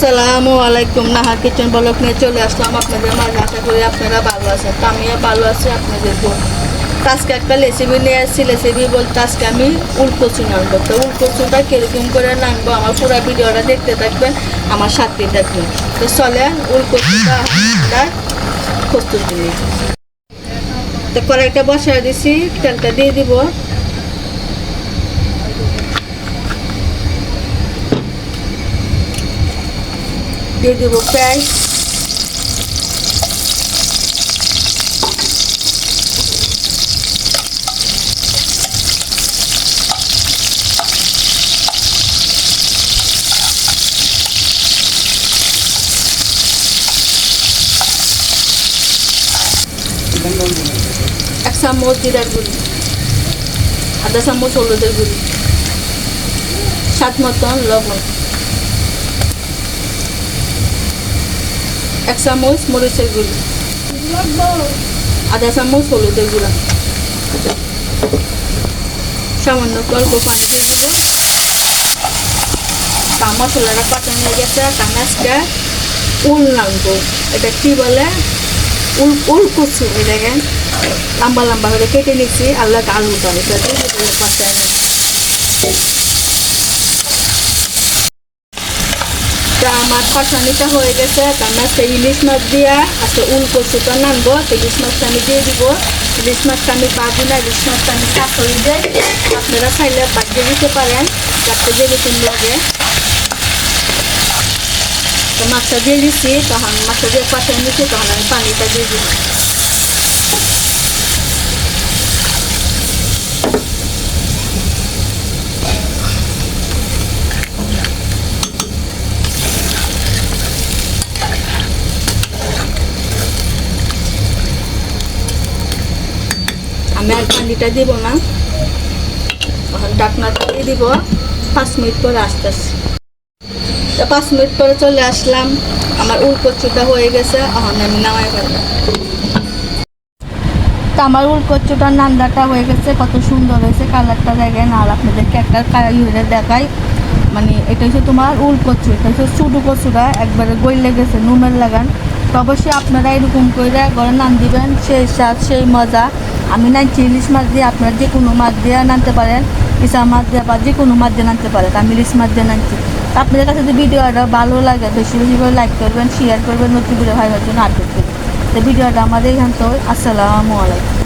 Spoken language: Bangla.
আসসালামু আলাইকুম। নাহা কিচেন ব্লক নিয়ে চলে আসলাম আপনাদের মাঝে। আশা করি আপনারা ভালো আছেন। তো আমিও ভালো আছি আপনাদের আজকে একটা রেসিপি নিয়ে আসছি। রেসিপি বলতে আজকে আমি উলকচু নামবো তো উলকচুটা কীরকম করে নামবো আমার পুরো ভিডিওটা দেখতে থাকবেন, আমার সাথে থাকবেন। তো চলে উলকচুটা প্রস্তুতি নিই তো কড়াইটা বসায় দিছি, তেলটা দিয়ে দিব। দিয়ে দিব পেঁয়াজ এক চামচ জিরার গুঁড়ি আধা চামচ হলুদের গুঁড়ি স্বাদ মতন লবণ। এক চামচ মরিচের গুঁড়ি। আধা চামচ হলুদের গুঁড়া। সামান্য অল্প পানি দিয়ে দিব। তা মশলাটা পাতা নিয়ে গেছে কানাজটা উল নামবো। এটা কি বলে? উল উল কুচু এটাকে লম্বা লম্বা করে কেটে নিচ্ছি, আল্লাহ আলুটা এটা দিয়ে পাতায় তা আমার কষানিটা হয়ে গেছে আমি আজকে ইলিশ মাছ দিয়া আজকে উল নানবো তো ইলিশ মাছটা আমি দিয়ে দিব। ইলিশ মাছটা আমি পাবি না, ইলিশ মাছটা আমি কাঁচড়ি দেয় আপনারা চাইলে বাজিয়ে দিতে পারেন যাতে যেরকম লাগে। তো মাছটা দিয়ে দিচ্ছি তখন মাছটা দিয়ে কষাই নিচ্ছি তখন আমি পানিটা দিয়ে দিব। আমি আর পানিটা দিব না। তখন ডাকনাটা দিব। পাঁচ মিনিট পরে আস্তে তো পাঁচ মিনিট পরে চলে আসলাম। আমার উল উলকচুটা হয়ে গেছে, এখন আমি নামাই তো আমার উলকচুটার নান্দাটা হয়ে গেছে, কত সুন্দর হয়েছে কালারটা দেখেন। আর আপনাদেরকে একটা ইয়ে দেখাই। মানে এটা হচ্ছে তোমার উল কচু এটা হচ্ছে চুডু কচুটা, একবারে গইলে গেছে, নুনের লাগান। তো অবশ্যই আপনারা এরকম করে ঘরে নান দিবেন, সেই স্বাদ, সেই মজা। আমি নাই, ইলিশ মাছ দিয়ে আপনারা যে কোনো মাছ দিয়ে আনতে পারেন, ইসা মাছ দিয়ে বা যে কোনো মাছ দিয়ে আনতে পারেন, আমি ইলিশ মাছ দিয়ে আনছি তো আপনাদের কাছে যদি ভিডিওটা ভালো লাগে, বেশি বেশি করে লাইক করবেন শেয়ার করবেন, নতুন ভিডিও ভাই জন্য আপডেট করবেন। তো ভিডিওটা আমাদের এখান থেকে আসসালামু আলাইকুম।